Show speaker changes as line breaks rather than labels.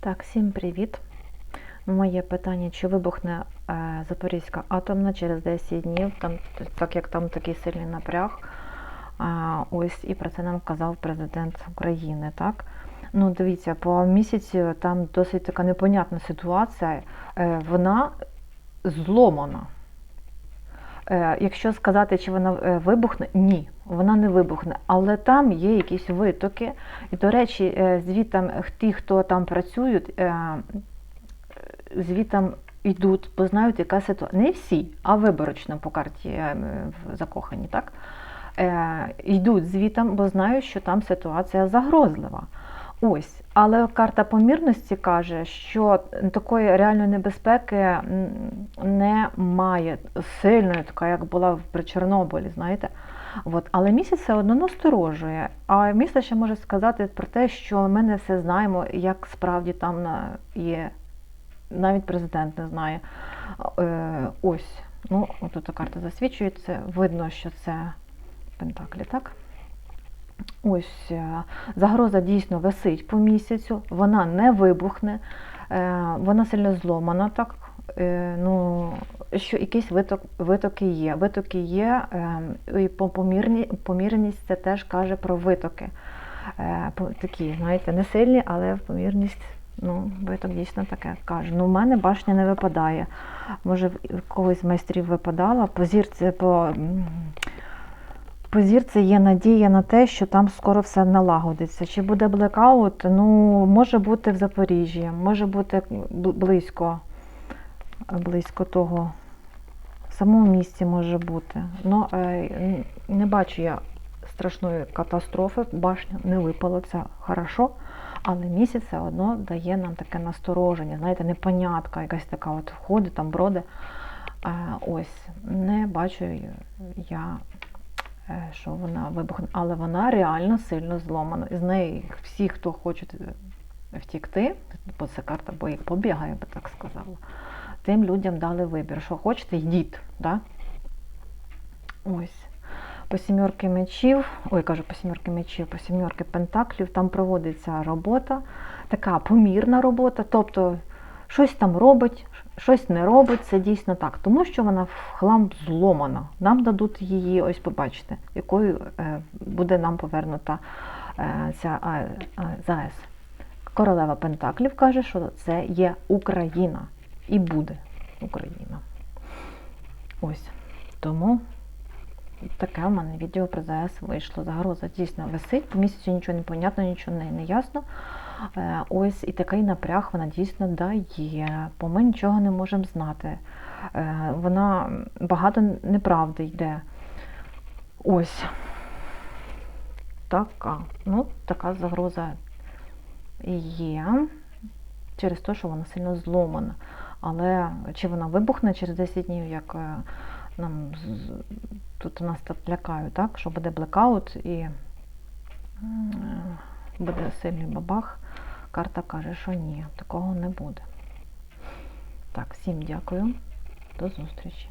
Так, всім привіт. Моє питання, чи вибухне е, Запорізька атомна через 10 днів, там, так як там такий сильний напряг. Ось і про це нам казав президент України. Так? Ну, дивіться, по місяці там досить така непонятна ситуація. Е, вона зломана. Е, Якщо сказати, чи вона е, вибухне, ні, вона не вибухне, але там є якісь витоки. І, до речі, е, звітам ті, хто там працюють, звітам йдуть, бо знають, яка ситуація. Не всі, а виборочно по карті закохані, так? Йдуть звітам, бо знають, що там ситуація загрозлива. Ось, але карта помірності каже, що такої реальної небезпеки немає сильної, така як була при Чорнобилі, знаєте. От, але місяць все одно насторожує. А місяць ще може сказати про те, що ми не все знаємо, як справді там є. Навіть президент не знає. Е, ось, ну, тут карта засвідчується. Видно, що це Пентаклі, так? Ось е, загроза дійсно висить по місяцю, вона не вибухне, е, вона сильно зломана, так. Е, Ну, що якісь виток, витоки є. Витоки є, і помірні, помірність це теж каже про витоки. Такі, знаєте, не сильні, але помірність, ну, виток дійсно таке каже. Ну, в мене башня не випадає. Може, в когось з майстрів випадала. По зірці, по, по зірці є надія на те, що там скоро все налагодиться. Чи буде блекаут? Ну, може бути в Запоріжжі, може бути близько, близько того. В самому місті може бути. Ну, е, не бачу я страшної катастрофи, башня не випала, це хорошо. Але місяць все одно дає нам таке настороження, знаєте, непонятка, якась така от входить, там броди. Е, Ось, не бачу я, що вона вибухне, але вона реально сильно зломана. І з неї всі, хто хочуть е, втікти, бо це карта бо як побігає, я би так сказала, тим людям дали вибір. Що хочете, йдіть. Да? Ось. По сімерки мечів, ой, кажу, по сімерки мечів, по сімерки пентаклів, там проводиться робота, така помірна робота, тобто щось там робить, щось не робить, це дійсно так, тому що вона в хлам зломана. Нам дадуть її, ось побачите, якою е, буде нам повернута е, ця ЗАЕС. Королева Пентаклів каже, що це є Україна і буде Україна. Ось. Тому таке в мене відео про ЗАЕС вийшло. Загроза дійсно висить, по місяцю нічого не понятно, нічого не, не ясно. Е, Ось і такий напряг вона дійсно дає, бо ми нічого не можемо знати. Е, Вона багато неправди йде. Ось. Така. Ну, така загроза є через те, що вона сильно зломана. Але чи вона вибухне через 10 днів, як е, нам тут нас так лякають, так? що буде блекаут і буде сильний бабах. Карта каже, що ні, такого не буде. Так, всім дякую. До зустрічі.